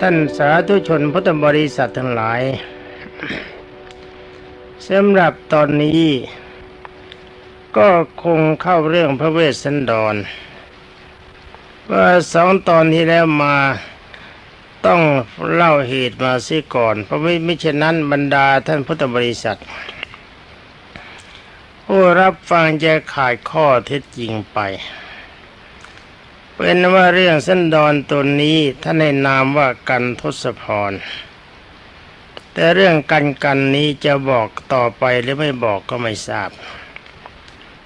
ท่านสาธุชนพุทธบริษัททั้งหลายสำหรับตอนนี้ก็คงเข้าเรื่องพระเวสสันดรว่าสองตอนที่แล้วมาต้องเล่าเหตุมาซิก่อน เพราะไม่ไม่เช่นนั้นบรรดาท่านพุทธบริษัทผู้รับฟังจะขาดข้อเท็จจริงไป เป็นว่าเรื่องเสันดอนตัวนี้ท่านในนามว่ากันทศพร แต่เรื่องกันกันนี้จะบอกต่อไปหรือไม่บอกก็ไม่ทราบ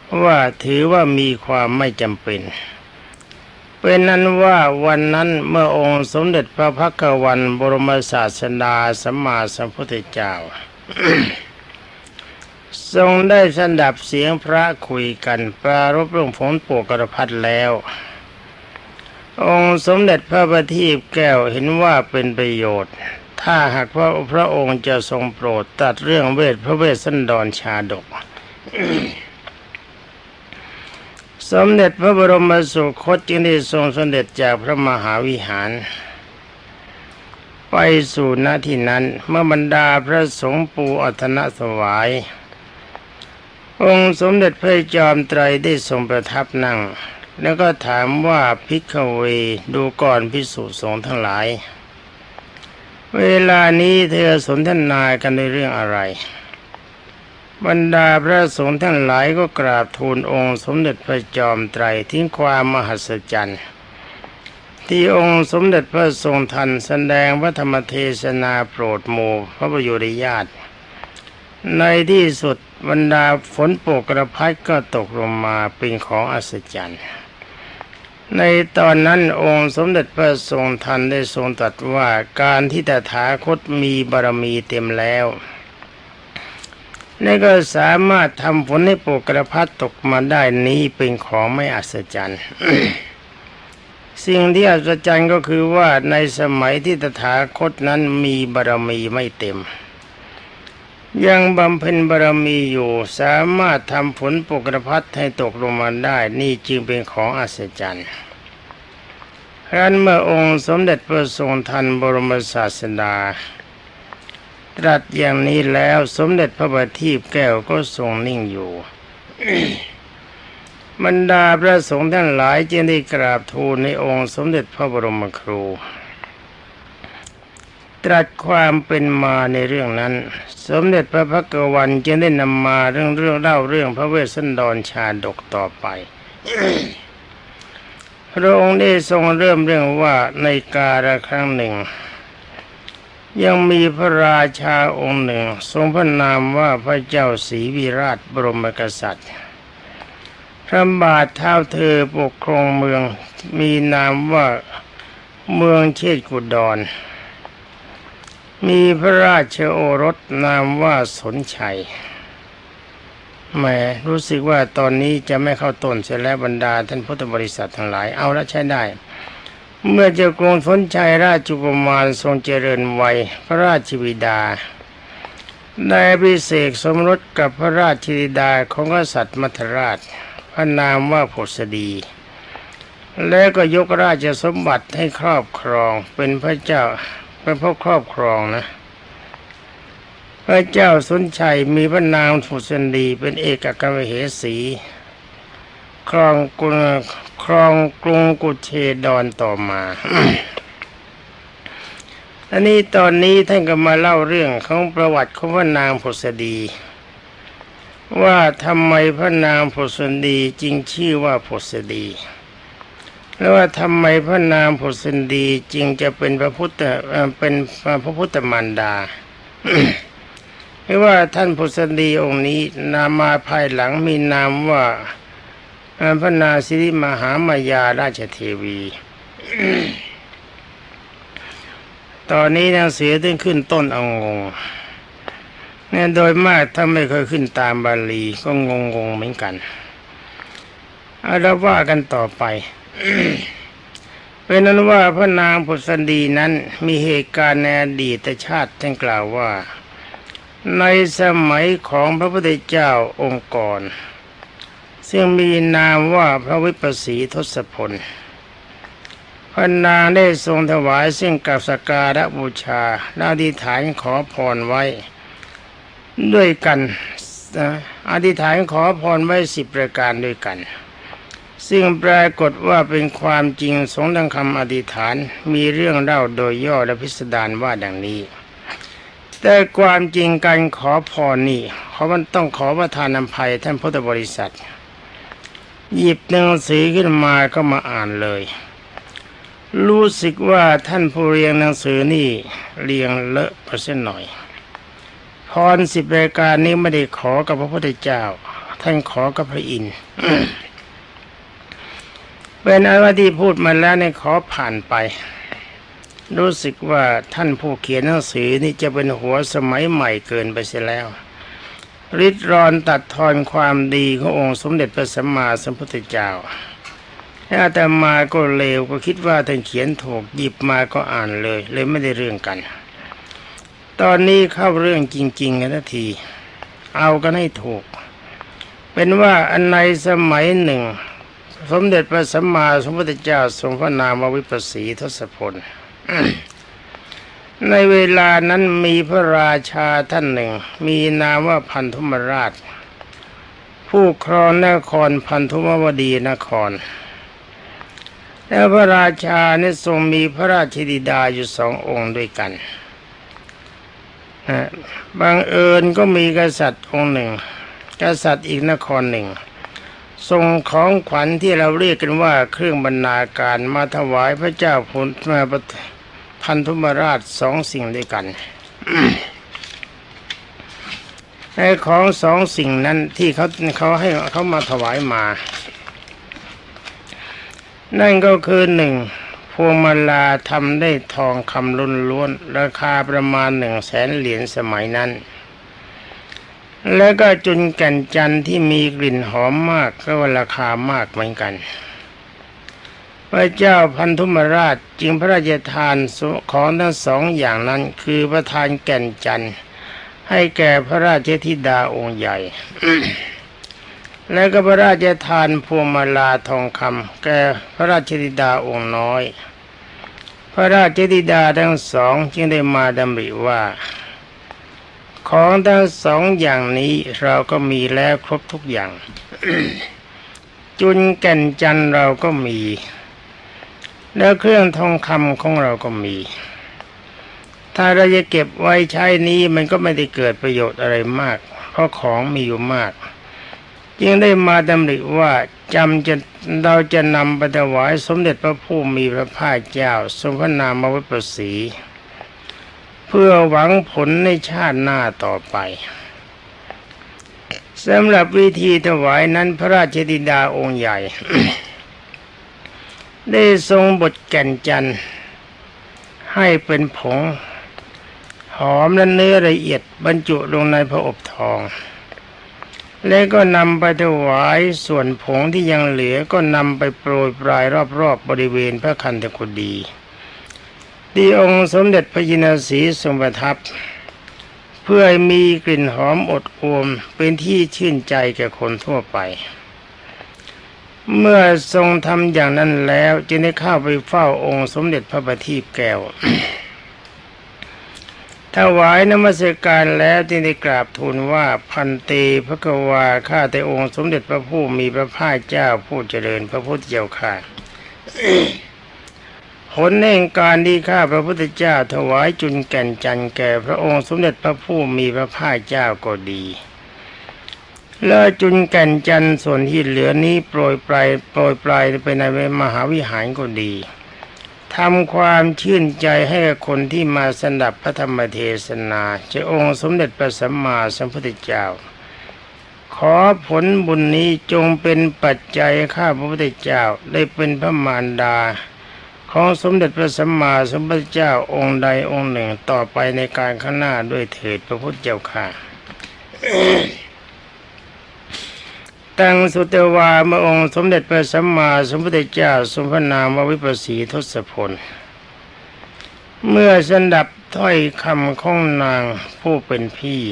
เพราะว่าถือว่ามีความไม่จำเป็น เป็นนั้นว่าวันนั้นเมื่อองค์สมเด็จพระพักวันบรมศาสดาสัมมาสัมพุทธเจ้าทรงได้สดับเสียงพระคุยกันปรารบเรื่องฝนโปรกระพัดแล้ว องค์สมเด็จพระบัณฑิตแก้วเห็นว่าเป็นประโยชน์ ถ้าหากว่าพระองค์จะทรงโปรดตัดเรื่องเวทพระเวสสันดรชาดก สมเด็จพระบรมสุคตจึงได้ทรงสมเด็จจากพระมหาวิหาร ไปสู่ณที่นั้นเมื่อบรรดาพระสงฆ์ปูอัธนสวาย องค์สมเด็จพระจอมไตรได้ทรงประทับนั่ง แล้วก็ถามว่าพิกเวดูก่อนพิสุสงฆ์ทั้งหลาย เวลานี้เธอสนทนากันในเรื่องอะไร บรรดาพระสงฆ์ทั้งหลายก็กราบทูลองค์สมเด็จพระจอมไตรทิ้งความมหัศจรรย์ที่องค์สมเด็จพระทรงทันแสดงพระธรรมเทศนาโปรดหมู่พระประยชน์ญาติ ในที่สุดบรรดาฝนโปกกระพัดก็ตกลงมาเป็นของอัศจรรย์ ในตอนนั้นองค์สมเด็จพระทรงทันได้ทรงตรัสว่าการที่ตถาคตมีบารมีเต็มแล้วนี่ก็สามารถทำฝนให้โปกระพัดตกมาได้นี้เป็นของไม่อัศจรรย์ สิ่งที่อัศจรรย์ก็คือว่าในสมัยที่ตถาคตนั้นมีบารมีไม่เต็ม ยังบำเพ็ญบารมีอยู่สามารถทำฝนปกรพัดให้ตกลงมาได้นี่จึงเป็นของอัศจรรย์ครั้นเมื่อองค์สมเด็จพระทรงทันบรมศาสดา ตรัสอย่างนี้แล้วสมเด็จพระบัณฑิตแก้วก็ทรงนิ่งอยู่บรรดาพระสงฆ์ทั้งหลายจึงได้กราบทูลในองค์สมเด็จพระบรมครู ตรัสความเป็นมาในเรื่องนั้น สมเด็จพระพักวันจึงได้นำมาเรื่องเรื่องเล่าเรื่องพระเวสสันดรชาดกต่อไปพระองค์ได้ทรงเริ่มเรื่องว่าในกาลครั้งหนึ่ง ยังมีพระราชาองค์หนึ่ง ทรงพระนามว่าพระเจ้าศรีวิราชบรมกษัตริย์พระบาทเท้าเธอปกครองเมืองมีนามว่าเมืองเชษกุดร มีพระราชโอรสนามว่าสนชัยแหมรู้สึกว่าตอนนี้จะไม่เข้าต้นเสียแล้วบรรดาท่านพุทธบริษัททั้งหลายเอาละใช้ได้ เมื่อเจ้ากรุงสนชัยราชกุมารทรงเจริญวัยพระราชบิดาได้พิเศษสมรสกับพระราชธิดาของกษัตริย์มัทราช พระนามว่าผสดี แล้วก็ยกราชสมบัติให้ครอบครองเป็นพระเจ้า เป็นพวกครอบครองนะพระเจ้าสุนชัยมีพระนามผสดีเป็นเอกกรรมเหสีครองกรุงครองกรุงกุเชดอนต่อมาอันนี้ตอนนี้ท่านก็มาเล่าเรื่องของประวัติของพระนางผสดี ว่าทำไมพระนางผสดีจึงชื่อว่าผสดี แล้วว่าทำไมพระนางผสดีจึงจะเป็นพระพุทธเป็นพระพุทธมารดาเพราะว่าท่านผสดีองค์นี้นามมาภายหลังมีนามว่าพระนาสิริมหามายาราชเทวี ตอนนี้นังสือต้องขึ้นต้นเอางงเนี่ยโดยมากถ้าไม่เคยขึ้นตามบาลีก็งงงๆเหมือนกัน เอาเราว่ากันต่อไป เป็นนั้นว่าพระนางพุทธดีนั้นมีเหตุการณ์ในอดีตชาติท่านกล่าวว่า ในสมัยของพระพุทธเจ้าองค์ก่อนซึ่งมีนามว่าพระวิปัสสีทศพลพระนางได้ทรงถวายซึ่งกับสการะบูชาและอธิษฐานขอพรไว้ ด้วยกันอธิษฐานขอพรไว้สิบประการด้วยกัน ซึ่งปรากฏว่าเป็นความจริงสงดังคำอธิษฐานมีเรื่องเล่าโดยย่อและพิสดารว่าดังนี้ แต่ความจริงการขอพรนี่เขามันต้องขอประทานอภัยท่านพุทธบริษัท หยิบหนังสือขึ้นมาก็มาอ่านเลย รู้สึกว่าท่านผู้เรียงหนังสือนี่เรียงเลอะไปเส้นหน่อยพรสิบรายการนี้ไม่ได้ขอกับพระพุทธเจ้า ท่านขอกับพระอินทร์ เป็นอันว่าที่พูดมาแล้วเนี่ยขอผ่านไป รู้สึกว่าท่านผู้เขียนหนังสือนี่จะเป็นหัวสมัยใหม่เกินไปเสียแล้วริดรอนตัดทอนความดีขององค์สมเด็จพระสัมมาสัมพุทธเจ้าถ้าอาตมาก็เลวก็คิดว่าท่านเขียนถูกหยิบมาก็อ่านเลย เลยไม่ได้เรื่องกัน ตอนนี้เข้าเรื่องจริงๆกันที เอากันให้ถูก เป็นว่าอันในสมัยหนึ่ง สมเด็จพระสัมมาสัมพุทธเจ้าทรงพระนามววิปัสสีทศพล ในเวลานั้นมีพระราชาท่านหนึ่ง มีนามว่าพันธุมราช ผู้ครองนครพันธุมวดีนคร แล้วพระราชาเนี่ยทรงมีพระราชธิดาอยู่สององค์ด้วยกันบางเอิญก็มีกษัตริย์องค์หนึ่ง กษัตริย์อีกนครหนึ่ง ส่งของขวัญที่เราเรียกกันว่าเครื่องบรรณาการมาถวายพระเจ้าพุทธมาพันธุมราชสองสิ่งด้วยกันในของสองสิ่งนั้นที่เขาเขาให้เขามาถวายมา นั่นก็คือหนึ่งพวงมาลาทำได้ทองคำล้นล้วน ราคาประมาณหนึ่งแสนเหรียญสมัยนั้น แล้วก็จุนแก่นจันทร์ที่มีกลิ่นหอมมากก็ราคามากเหมือนกัน พระเจ้าพันธุมราชจึงพระราชทานของทั้งสองอย่างนั้นคือประทานแก่นจันทร์ให้แก่พระราชธิดาองค์ใหญ่ แล้วก็พระราชทานพวงมาลาทองคำแก่พระราชธิดาองค์น้อย พระราชธิดาทั้งสองจึงได้มาดำริว่า ของทั้งสองอย่างนี้เราก็มีแล้วครบทุกอย่าง จุนแก่นจันเราก็มี แล้วเครื่องทองคำของเราก็มี ถ้าเราจะเก็บไว้ใช้นี้มันก็ไม่ได้เกิดประโยชน์อะไรมาก เพราะของมีอยู่มากจึงได้มาดำริว่าจำจะเราจะนำไปถวายสมเด็จพระผู้มีพระภาคเจ้าทรงพระนามวิปัสสี เพื่อหวังผลในชาติหน้าต่อไปสำหรับวิธีถวายนั้นพระราชธิดาองค์ใหญ่ ได้ทรงบทแก่นจันทร์ให้เป็นผง หอมและเนื้อละเอียดบรรจุลงในพระอบทอง แล้วก็นำไปถวายส่วนผงที่ยังเหลือก็นำไปโปรยปลายรอบๆบบริเวณพระคันธกุฎี ที่องค์สมเด็จพระยินสีทรงประทับ เพื่อมีกลิ่นหอมอดอวมเป็นที่ชื่นใจแก่คนทั่วไป เมื่อทรงทำอย่างนั้นแล้วจึงได้เข้าไปเฝ้าองค์สมเด็จพระบัณฑิตแก้วถวายนมัสการแล้วจึงได้กราบทูลว่าพันเตพระกวาข้าแต่องค์สมเด็จพระผู้มีพระภาคเจ้าผู้เจริญพระพุทธเจ้าค่ะ ผลแห่งการที่ข้าพระพุทธเจ้าถวายจุนแก่นจันแก่พระองค์สมเด็จพระผู้มีพระภาคเจ้าก็ดีแล้วจุนแก่นจันส่วนที่เหลือนี้โปรยปลายโปรยปลายไปในมหาวิหารก็ดีทำความชื่นใจให้กับคนที่มาสนับพระธรรมเทศนาจะองค์สมเด็จพระสัมมาสัมพุทธเจ้า ขอผลบุญนี้จงเป็นปัจจัยข้าพระพุทธเจ้าได้เป็นพระมารดา ของสมเด็จพระสัมมาสัมพุทธเจ้าองค์ใดองค์หนึ่งต่อไปในการข้างหน้าด้วยเถิดพระพุทธเจ้าค่ะตั้งสุตวาเมื่อองค์สมเด็จพระสัมมาสัมพุทธเจ้าทรงพระนามววิปัสสีทศพล เมื่อสันดับถ้อยคำของนางผู้เป็นพี่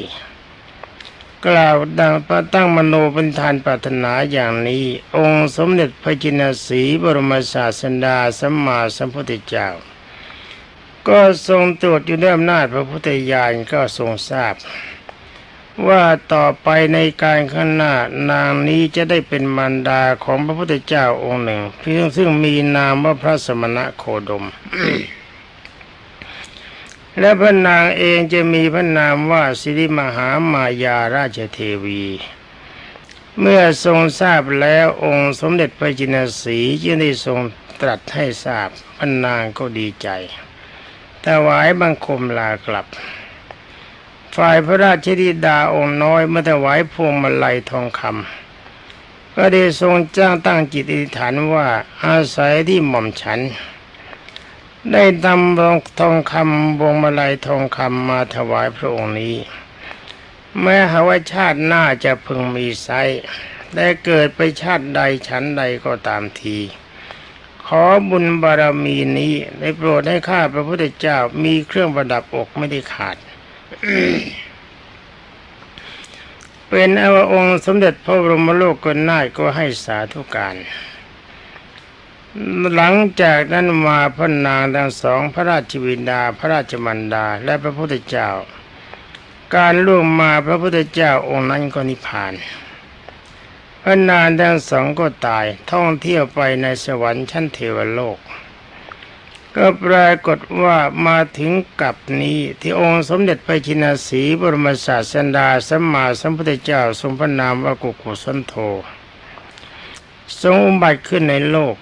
กล่าวดังประตั้งมโนเป็นทานปรารถนาอย่างนี้ องค์สมเด็จพระจินสีบรมศาสดาสัมมาสัมพุทธเจ้า ก็ทรงตรวจอยู่ด้วยอำนาจพระพุทธญาณก็ทรงทราบ ว่าต่อไปในการข้างหน้านางนี้จะได้เป็นมารดาของพระพุทธเจ้าองค์หนึ่งเพียงซึ่งมีนามว่าพระสมณะโคดม และพระนางเองจะมีพระนามว่าสิริมหามายาราชเทวี เมื่อทรงทราบแล้วองค์สมเด็จพระจินสีจึงได้ทรงตรัสให้ทราบพระนางก็ดีใจถวายบังคมลากลับ ฝ่ายพระราชธิดาองค์น้อยเมื่อถวายพวงมาลัยทองคำก็ได้ทรงจ้างตั้งจิตอธิษฐานว่าอาศัยที่หม่อมฉัน ได้นำรองทองคำวงมาลัยทองคำมาถวายพระองค์นี้ แม้หาว่าชาติหน้าจะพึงมีไซได้เกิดไปชาติใดฉันใดก็ตามที ขอบุญบารมีนี้ได้โปรดให้ข้าพระพุทธเจ้ามีเครื่องประดับอกไม่ได้ขาด เป็นอวองค์สมเด็จพระบรมโลกกนาถก็ให้สาธุการ หลังจากนั้นมาพระนางทั้งสองพระราชวินดา พระราชมันดา และพระพุทธเจ้า การล่วงมาพระพุทธเจ้าองค์นั้นก็นิพพาน พระนางทั้งสองก็ตายท่องเที่ยวไปในสวรรค์ชั้นเทวโลก ก็ปรากฏว่ามาถึงกับนี้ที่องค์สมเด็จพระชินสีบรมศาสดาสัมมาสัมพุทธเจ้าทรงพระนามว่ากุกุสันโธทรงอุบัติขึ้นในโลก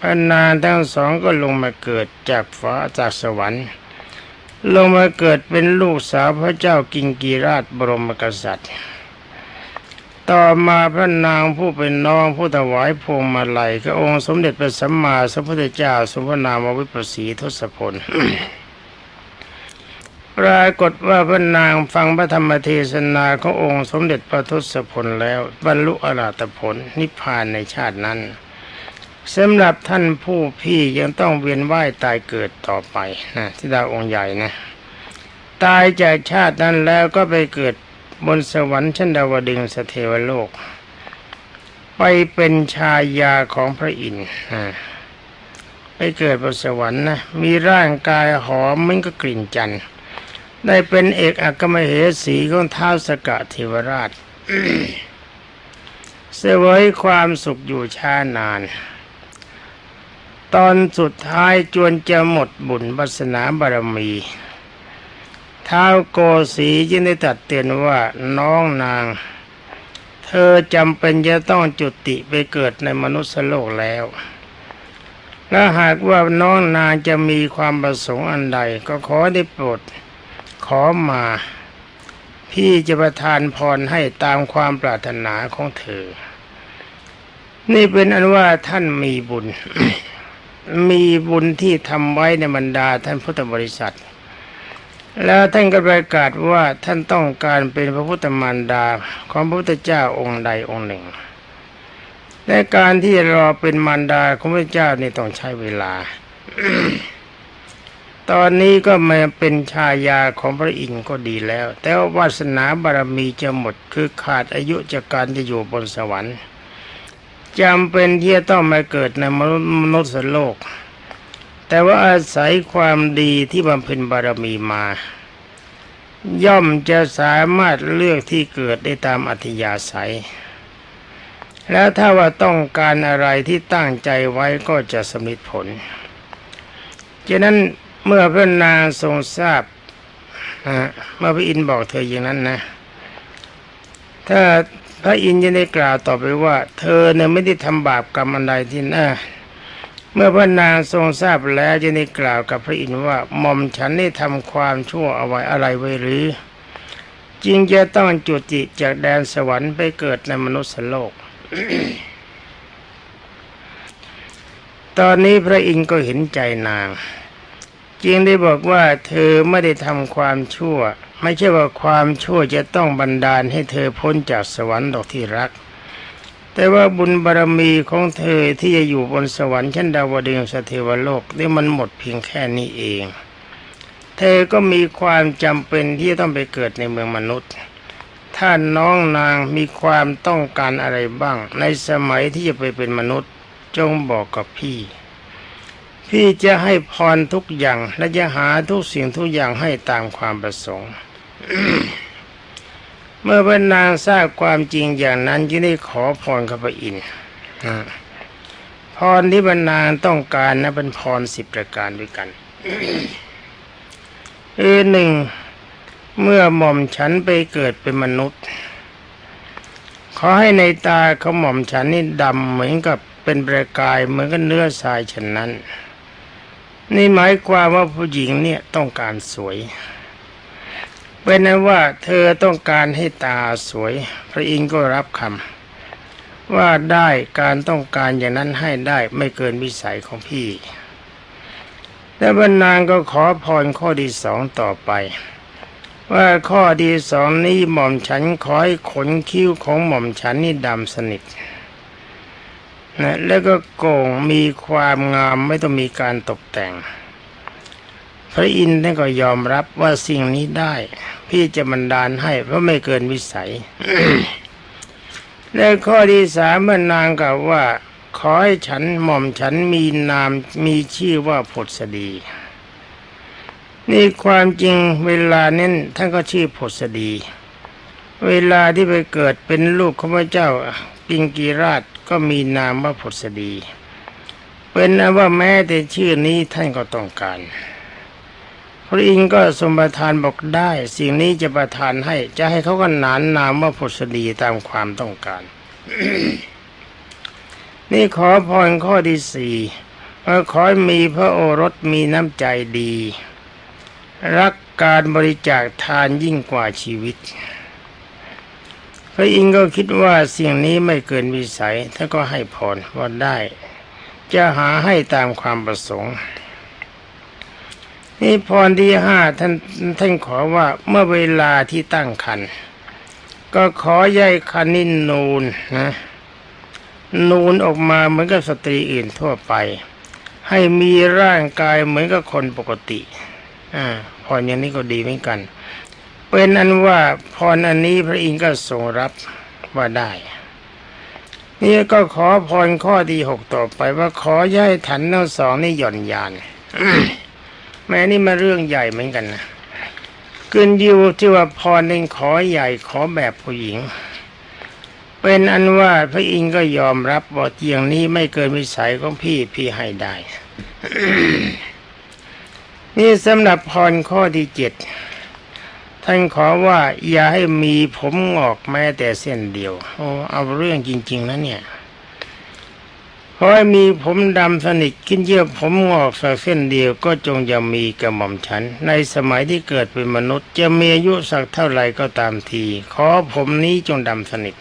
พระนางทั้งสองก็ลงมาเกิดจากฟ้าจากสวรรค์ ลงมาเกิดเป็นลูกสาวพระเจ้ากิงกีราชบรมกษัตริย์ ต่อมาพระนางผู้เป็นน้องผู้ถวายพวงมาลัยก็องค์สมเด็จพระสัมมาสัมพุทธเจ้าทรงพระนามวิปัสสีทศพลปรากฏว่าพระนางฟังพระธรรมเทศนาขององค์สมเด็จพระทศพลแล้วบรรลุอรหัตผลนิพพานในชาตินั้น สำหรับท่านผู้พี่ยังต้องเวียนว่ายตายเกิดต่อไปนะที่ดาวองค์ใหญ่นะ ตายจากชาตินั้นแล้วก็ไปเกิดบนสวรรค์ชั้นดาวดึงสเทวโลก ไปเป็นชายาของพระอินทร์ไปเกิดบนสวรรค์นะมีร่างกายหอมมันก็กลิ่นจันทได้เป็นเอกอัครมเหสีของท้าวสกะเทวราชเสวยความสุขอยู่ช้านาน ตอนสุดท้ายจวนจะหมดบุญวาสนาบารมีท้าวโกสีจึงได้ตัดเตือนว่าน้องนาง เธอจำเป็นจะต้องจุติไปเกิดในมนุษย์โลกแล้ว และหากว่าน้องนางจะมีความประสงค์อันใดก็ขอได้โปรดขอมา พี่จะประทานพรให้ตามความปรารถนาของเธอ นี่เป็นอันว่าท่านมีบุญ มีบุญที่ทำไว้ในบรรดาท่านพุทธบริษัท แล้วท่านก็ประกาศว่าท่านต้องการเป็นพระพุทธมารดาของพระพุทธเจ้าองค์ใดองค์หนึ่งในการที่รอเป็นมารดาของพระเจ้านี่ต้องใช้เวลา ตอนนี้ก็มาเป็นชายาของพระอินทร์ก็ดีแล้ว แต่ว่าวาสนาบารมีจะหมดคือขาดอายุจากการจะอยู่บนสวรรค์ จำเป็นที่จะต้องมาเกิดในมนุษย์มนุษย์โลก แต่ว่าอาศัยความดีที่บำเพ็ญบารมีมา ย่อมจะสามารถเลือกที่เกิดได้ตามอัธยาศัย แล้วถ้าว่าต้องการอะไรที่ตั้งใจไว้ก็จะสำเร็จผลฉะนั้นเมื่อพระนางทรงทราบนะเมื่อพระอินบอกเธออย่างนั้นนะ ถ้า พระอินทร์จะได้กล่าวต่อไปว่า เธอเนี่ยไม่ได้ทำบาปกรรมอันใดที่น่าเมื่อพระนางทรงทราบแล้วจะได้กล่าวกับพระอินทร์ว่าหม่อมฉันได้ทำความชั่วเอาไว้อะไรไว้หรือจึงจะต้องจุติจากแดนสวรรค์ไปเกิดในมนุษย์โลก ตอนนี้พระอินทร์ก็เห็นใจนาง จึงได้บอกว่าเธอไม่ได้ทำความชั่ว ไม่ใช่ว่าความชั่วจะต้องบันดาลให้เธอพ้นจากสวรรค์ดอกที่รัก แต่ว่าบุญบารรมีของเธอที่จะอยู่บนสวรรค์ชั้นดาวดึงสเทวโลกนี่มันหมดเพียงแค่นี้เอง เธอก็มีความจำเป็นที่จะต้องไปเกิดในเมืองมนุษย์ทถ้าน้องนางมีความต้องการอะไรบ้าง ในสมัยที่จะไปเป็นมนุษย์ จงบอกกับพี่พี่จะให้พรทุกอย่างและจะหาทุกสิ่งทุกอย่างให้ตามความประสงค์ เมื่อพระนางทราบความจริงอย่างนั้นจึงได้ขอพรกับพระอินทร์นะพรที่พระนางต้องการนะเป็นพรสิบประการด้วยกันเออหนึ่งเมื่อหม่อมฉันไปเกิดเป็นมนุษย์ ขอให้ในตาเขาหม่อมฉันนี่ดำเหมือนกับเป็นประกายเหมือนกับเนื้อทรายฉะนั้น นี่หมายความว่าผู้หญิงเนี่ยต้องการสวย เป็นนั้นว่าเธอต้องการให้ตาสวย พระอินทร์ก็รับคำว่าได้การต้องการอย่างนั้นให้ได้ไม่เกินวิสัยของพี่แต่บรรนางก็ขอพรข้อที่สองต่อไป ว่าข้อที่สองนี้หม่อมฉันขอให้ขนคิ้วของหม่อมฉันนี่ดำสนิทนะแล้วก็โก่งมีความงามไม่ต้องมีการตกแต่ง พระอินทร์ท่านก็ยอมรับว่าสิ่งนี้ได้ พี่จะบันดาลให้เพราะไม่เกินวิสัย และข้อที่สามมันนางกล่าวว่า ขอให้ฉันหม่อมฉันมีนามมีชื่อว่าผดสดีนี่ความจริงเวลานั้นท่านก็ชื่อผดสดี เวลาที่ไปเกิดเป็นลูกของพระเจ้าปิงกีราชก็มีนามว่าผดสดี เป็นนะว่าแม้แต่ชื่อนี้ท่านก็ต้องการ พระอินทร์ก็สมประทานบอกได้ สิ่งนี้จะประทานให้ จะให้เขาก็นานนามว่าผดสดีตามความต้องการ นี่ขอพรข้อที่สี่ขอมีพระโอรสมีน้ำใจดี รักการบริจาคทานยิ่งกว่าชีวิต พระอินทร์ก็คิดว่าสิ่งนี้ไม่เกินวิสัยท่าก็ให้พรว่าได้ จะหาให้ตามความประสงค์ นี่พรที่ห้าท่านท่านขอว่าเมื่อเวลาที่ตั้งคันก็ขอใยคันนินนูนนะนูนออกมาเหมือนกับสตรีอื่นทั่วไป ให้มีร่างกายเหมือนกับคนปกติ อ่าพรอย่างนี้ก็ดีเหมือนกัน เป็นอันว่าพรอันนี้พระอินทร์ก็ทรงรับว่าได้นี่ก็ขอพรข้อที่หกต่อไปว่าขอย้ายถันทั้งสองนี่หย่อนยาน แม้นี่มาเรื่องใหญ่เหมือนกันนะเกินยิวที่ว่าพรหนึ่งขอใหญ่ขอแบบผู้หญิง เป็นอันว่าพระอินทร์ก็ยอมรับว่าเตียงนี้ไม่เกินวิสัยของพี่พี่ให้ได้ นี่สำหรับพรข้อที่เจ็ดท่านขอว่าอย่าให้มีผมงอกแม้แต่เส้นเดียว โอ้เอาเรื่องจริง ๆนะเนี่ย ขอให้มีผมดำสนิทกินเยื่อผมงอกสักเส้นเดียวก็จงอย่ามีกระหม่อมฉัน ในสมัยที่เกิดเป็นมนุษย์ จะมีอายุสักเท่าไหร่ก็ตามที ขอผมนี้จงดำสนิท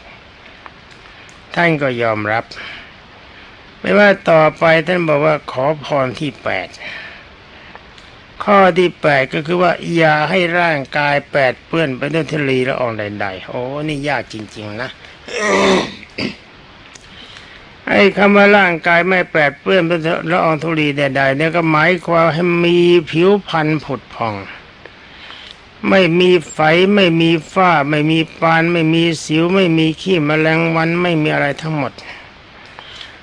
ท่านก็ยอมรับ ไม่ว่าต่อไปท่านบอกว่าขอพรที่แปดข้อที่แปดก็คือว่า อย่าให้ร่างกายแปดเปื้อนไปด้วยทะเลละอองใดๆโอ้นี่ยากจริง ๆ นะ ไอ้คำว่าร่างกายไม่แปดเปื้อนไปด้วยละอองธุลีใดๆเนี่ยก็หมายความให้มีผิวพรรณผุดผ่อง ไม่มีไฝไม่มีฝ้า ไม่มีปาน ไม่มีสิว ไม่มีขี้แมลงวันไม่มีอะไรทั้งหมด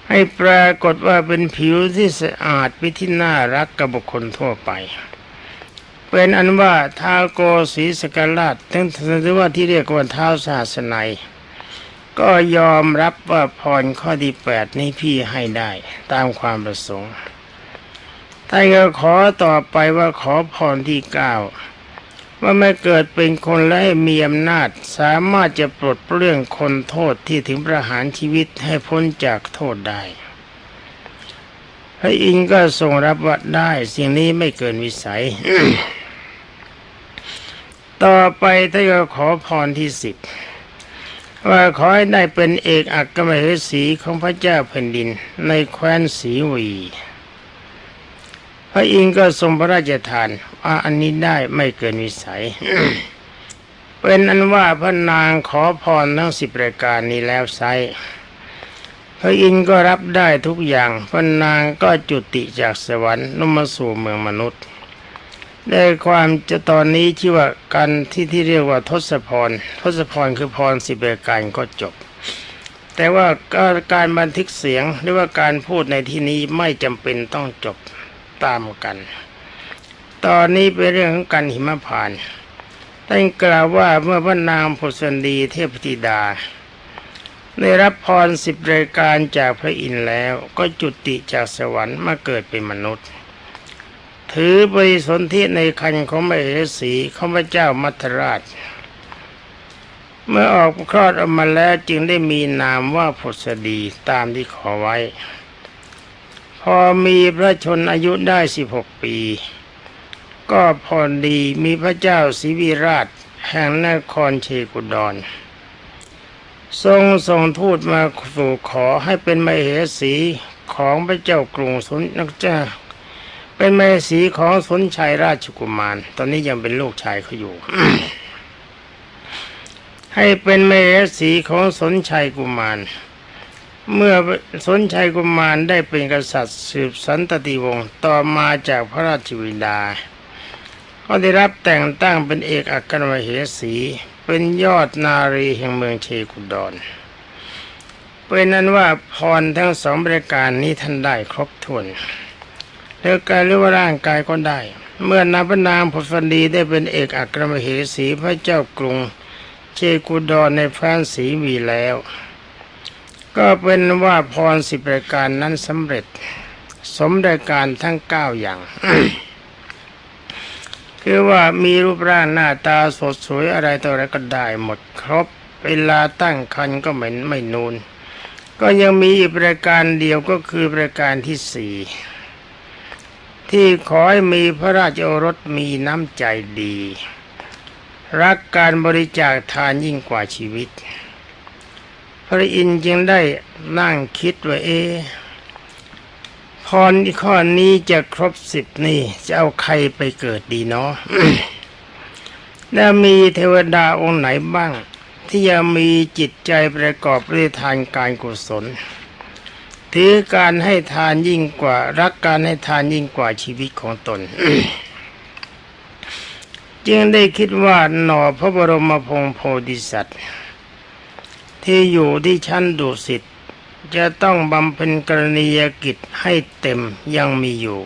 ให้ปรากฏว่าเป็นผิวที่สะอาดเป็นที่น่ารักกับบุคคลทั่วไป เป็นอันว่าท้าโกศีสกราชทั้งถือว่าที่เรียกว่าท้าศาสนัย ก็ยอมรับว่าพรข้อที่แปดนี้พี่ให้ได้ตามความประสงค์ท่านก็ขอต่อไปว่าขอพรที่เก้าว่าไม่เกิดเป็นคนและให้มีอำนาจ สามารถจะปลดเปลื้องคนโทษที่ถึงประหารชีวิตให้พ้นจากโทษได้ พระอินทร์ก็ทรงรับว่าได้สิ่งนี้ไม่เกินวิสัย ต่อไปท่านก็ขอพรที่สิบ ว่าขอให้ได้เป็นเอกอัครมเหสีของพระเจ้าแผ่นดินในแคว้นศรีวี พระอินทร์ก็ทรงพระราชทานว่าอันนี้ได้ไม่เกินวิสัย เป็นอันว่าพระนางขอพรทั้งสิบรายการนี้แล้วไซพระอินทร์ก็รับได้ทุกอย่าง พระนางก็จุติจากสวรรค์ลงมาสู่เมืองมนุษย์ ได้ความจะตอนนี้ชื่ว่าการที่ที่เรียกว่าทศพร ทศพรคือพรสิบประการก็จบ แต่ว่าการบันทึกเสียงหรือว่าการพูดในที่นี้ไม่จำเป็นต้องจบตามกัน ตอนนี้เป็นเรื่องของการหิมพานต์ท่านกล่าวว่าเมื่อพระนางผุสันดีเทพธิดา ได้รับพรสิบรายการจากพระอินทร์แล้วก็จุติจากสวรรค์มาเกิดเป็นมนุษย์ ถือบริสนธิในคันของมเหสีข้าพเจ้ามัทราช เมื่อออกคลอดออกมาแล้วจึงได้มีนามว่าผุสดีตามที่ขอไว้ พอมีพระชนอายุได้สิบหกปี ก็พอดีมีพระเจ้าศรีวิราช แห่งนครเชกุดรทรงส่งทูตมาสู่ขอให้เป็นมเหสีของพระเจ้ากรุงสุนนักจ้า เป็นมเหสีของสนชัยราชกุมาร ตอนนี้ยังเป็นลูกชายเขาอยู่ ให้เป็นมเหสีของสนชัยกุมาร เมื่อสนชัยกุมารได้เป็นกษัตริย์สืบสันตติวงศ์ต่อมาจากพระราชวิดาก็ได้รับแต่งตั้งเป็นเอกอัครมเหสี เป็นยอดนารีแห่งเมืองเชกุดรเป็นนั้นว่าพรทั้งสองบริการนี้ท่านได้ครบถ้วน แล้วกายหรือว่าร่างกายก็ได้ เมื่อนาพนามผลฟันดีได้เป็นเอกอัครมเหสีพระเจ้ากรุงเชกุดรในแฟนสีมีแล้ว ก็เป็นว่าพรสิบรายการนั้นสำเร็จ สมรายการทั้งเก้าอย่าง คือว่ามีรูปร่างหน้าตาสดสวยอะไรต่ออะไรก็ได้หมดครบ เวลาตั้งคันก็เหม็นไม่นูนก็ยังมีอีกประการเดียวก็คือประการที่สี่ ที่ขอให้มีพระราชโอรสมีน้ำใจดี รักการบริจาคทานยิ่งกว่าชีวิต พระอินทร์จึงได้นั่งคิดว่าเอพรข้อนี้จะครบสิบนี่จะเอาใครไปเกิดดีเนาะแล้วมีเทวดาองค์ไหนบ้าง ที่ยังมีจิตใจประกอบด้วยทานการกุศล ถือการให้ทานยิ่งกว่า รักการให้ทานยิ่งกว่าชีวิตของตน จึงได้คิดว่าหน่อพระบรมพงศ์โพธิสัตว์ ที่อยู่ที่ชั้นดุสิตจะต้องบำเพ็ญกรณียกิจให้เต็มยังมีอยู่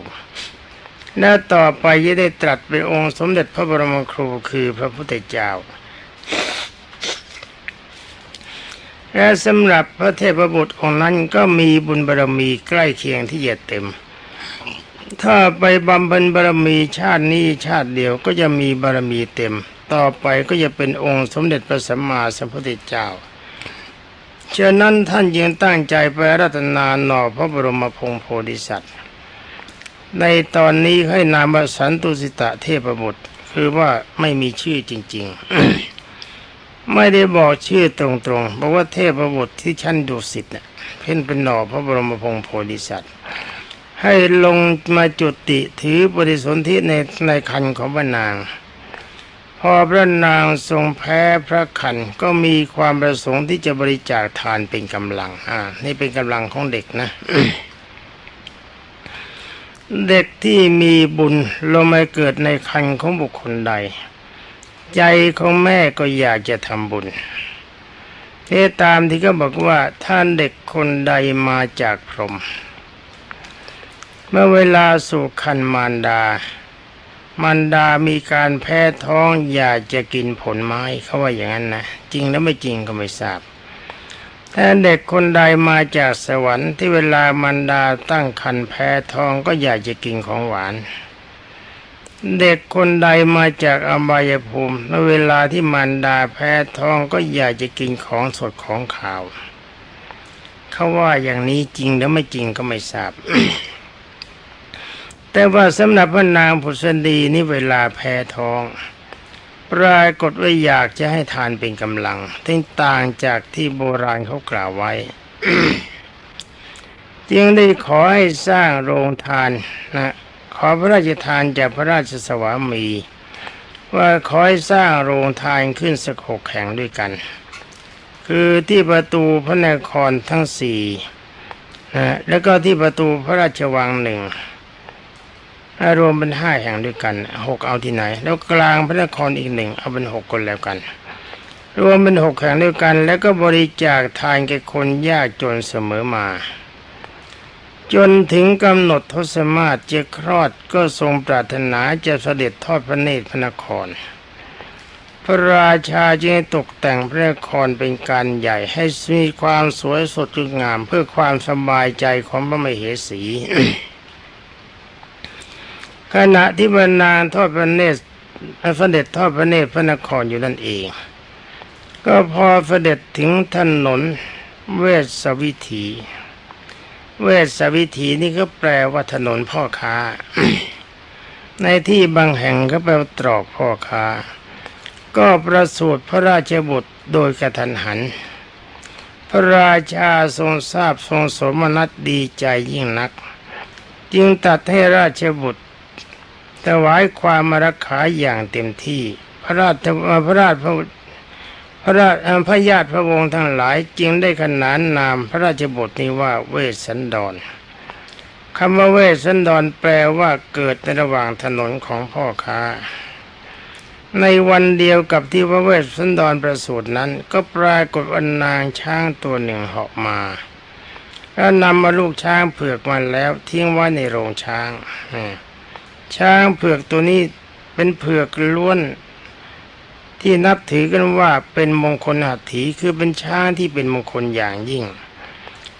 และต่อไปจะได้ตรัสเป็นองค์สมเด็จพระบรมครูคือพระพุทธเจ้า และสำหรับพระเทพบุตรองค์นั้นก็มีบุญบารมีใกล้เคียงที่จะเต็ม ถ้าไปบำเพ็ญบารมีชาตินี้ชาติเดียวก็จะมีบารมีเต็ม ต่อไปก็จะเป็นองค์สมเด็จพระสัมมาสัมพุทธเจ้าฉะนั้นท่านยังตั้งใจไปรัตนาหน่อพระบรมพงศ์โพธิสัตว์ ในตอนนี้ให้นามาสันตุสิตะเทพบุตร คือว่าไม่มีชื่อจริง ๆ ไม่ได้บอกชื่อตรงๆบอกว่าเทพบุตรที่ชั้นดุสิตเน่ะเพ่นเป็นหน่อพระบรมพงศ์โพธิสัตว์ ให้ลงมาจุติถือบริสนธิในในคันของพระนาง พอพระนางทรงแพ้พระคันก็มีความประสงค์ที่จะบริจาคทานเป็นกำลัง อ่า นี่เป็นกำลังของเด็กนะเด็กที่มีบุญลงมาเกิดในคันของบุคคลใด ใจของแม่ก็อยากจะทำบุญเทตามที่ก็บอกว่าท่านเด็กคนใดมาจากพรหมเมื่อเวลาสู่คันมารดา มารดามีการแพ้ท้องอยากจะกินผลไม้เขาว่าอย่างนั้นนะจริงแล้วไม่จริงก็ไม่ทราบถ้าเด็กคนใดมาจากสวรรค์ที่เวลามารดาตั้งคันแพ้ท้องก็อยากจะกินของหวาน เด็กคนใดมาจากอบายภูมิเมื่อเวลาที่มารดาแพ้ท้องก็อยากจะกินของสดของขาว เขาว่าอย่างนี้จริงแล้วไม่จริงก็ไม่ทราบ แต่ว่าสำหรับพระนางผุษดีนี่เวลาแพ้ท้อง ปรากฏว่าอยากจะให้ทานเป็นกำลังทึ่ต่างจากที่โบราณเขากล่าวไว้จึงได้ขอให้สร้างโรงทานนะ อพระราชทานจากพระราชสวามี ว่าขอให้สร้างโรงทานขึ้นสักหกแห่งด้วยกัน คือที่ประตูพระนครทั้งสี่นะแล้วก็ที่ประตูพระราชวังหนึ่งอ่ารวมเป็นห้าแห่งด้วยกันหกเอาที่ไหน แล้วกลางพระนครอีกหนึ่งเอาเป็นหกคนแล้วกัน รวมเป็นหกแห่งด้วยกัน แล้วก็บริจาคทานแก่คนยากจนเสมอมา จนถึงกำหนดทศมาศจะคลอดก็ทรงปรารถนาจะเสด็จทอดพระเนตรพระนคร พระราชาจึงตกแต่งพระนครเป็นการใหญ่ให้มีความสวยสดงดงามเพื่อความสบายใจของพระมเหสี ขณะที่บรรนางทอดพระเนตรเสด็จทอดพระเนตรพระนครอยู่นั่นเอง ก็พอเสด็จถึงถนนเวสวิถี เวสวิถีนี่ก็แปลว่าถนนพ่อค้า ในที่บางแห่งก็แปลว่าตรอกพ่อค้า ก็ประสูติพระราชบุตรโดยกระทันหัน พระราชาทรงทราบทรงสมนัตดีใจยิ่งนัก จึงตัดให้ราชบุตรถวายความมรักขาอย่างเต็มที่ พระราชพระราช พระราชพระญาติพระวงศ์ทั้งหลายจึงได้ขนานนามพระราชบุตรนี้ว่าเวสสันดรคำว่าเวสสันดรแปลว่าเกิดในระหว่างถนนของพ่อค้า ในวันเดียวกับที่พระเวสสันดรประสูตินั้น ก็ปรากฏว่านางช้างตัวหนึ่งเหาะมาแล้วนำมาลูกช้างเผือกมาแล้วทิ้งไว้ในโรงช้างช้างเผือกตัวนี้เป็นเผือกล้วน ที่นับถือกันว่าเป็นมงคลหัตถีคือเป็นช้างที่เป็นมงคลอย่างยิ่ง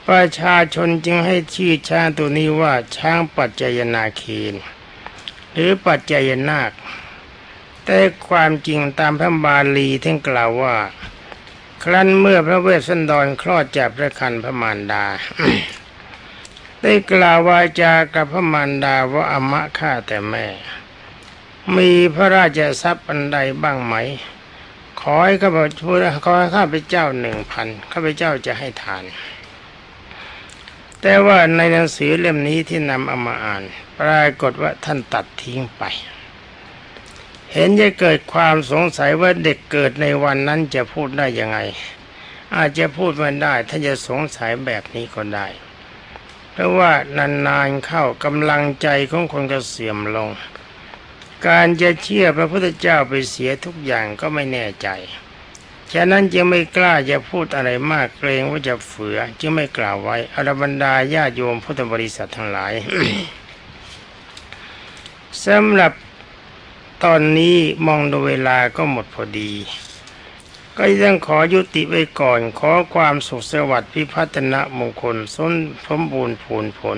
ประชาชนจึงให้ชื่อช้างตัวนี้ว่าช้างปัจจยนาเคนหรือปัจจยนาค แต่ความจริงตามพระบาลีท่านกล่าวว่า ครั้นเมื่อพระเวสสันดรคลอดจากพระคันพระมารดา ได้กล่าววาจากับพระมารดาว่าอมะข้าแต่แม่ มีพระราชทรัพย์อันใดบ้างไหม ขอให้ข้าพเจ้าขอให้ข้าพเจ้าหนึ่งพันข้าพเจ้าจะให้ทาน แต่ว่าในหนังสือเล่มนี้ที่นำเอามาอ่าน ปรากฏว่าท่านตัดทิ้งไป เห็นจะเกิดความสงสัยว่าเด็กเกิดในวันนั้นจะพูดได้ยังไง อาจจะพูดไม่ได้ถ้าจะสงสัยแบบนี้ก็ได้เพราะว่านานๆเข้ากำลังใจของคนก็เสื่อมลง การจะเชื่อพระพุทธเจ้าไปเสียทุกอย่างก็ไม่แน่ใจ ฉะนั้นจึงไม่กล้าจะพูดอะไรมากเกรงว่าจะเฝือ จึงไม่กล่าวไว้อรบรรดาญาโยมพุทธบริษัททั้งหลายสำหรับตอนนี้มองดูเวลาก็หมดพอดี ก็ยังขอยุติไว้ก่อน ขอความสุขสวัสดิ์พิพัฒนมงคลสนสมบูรณ์ผลผล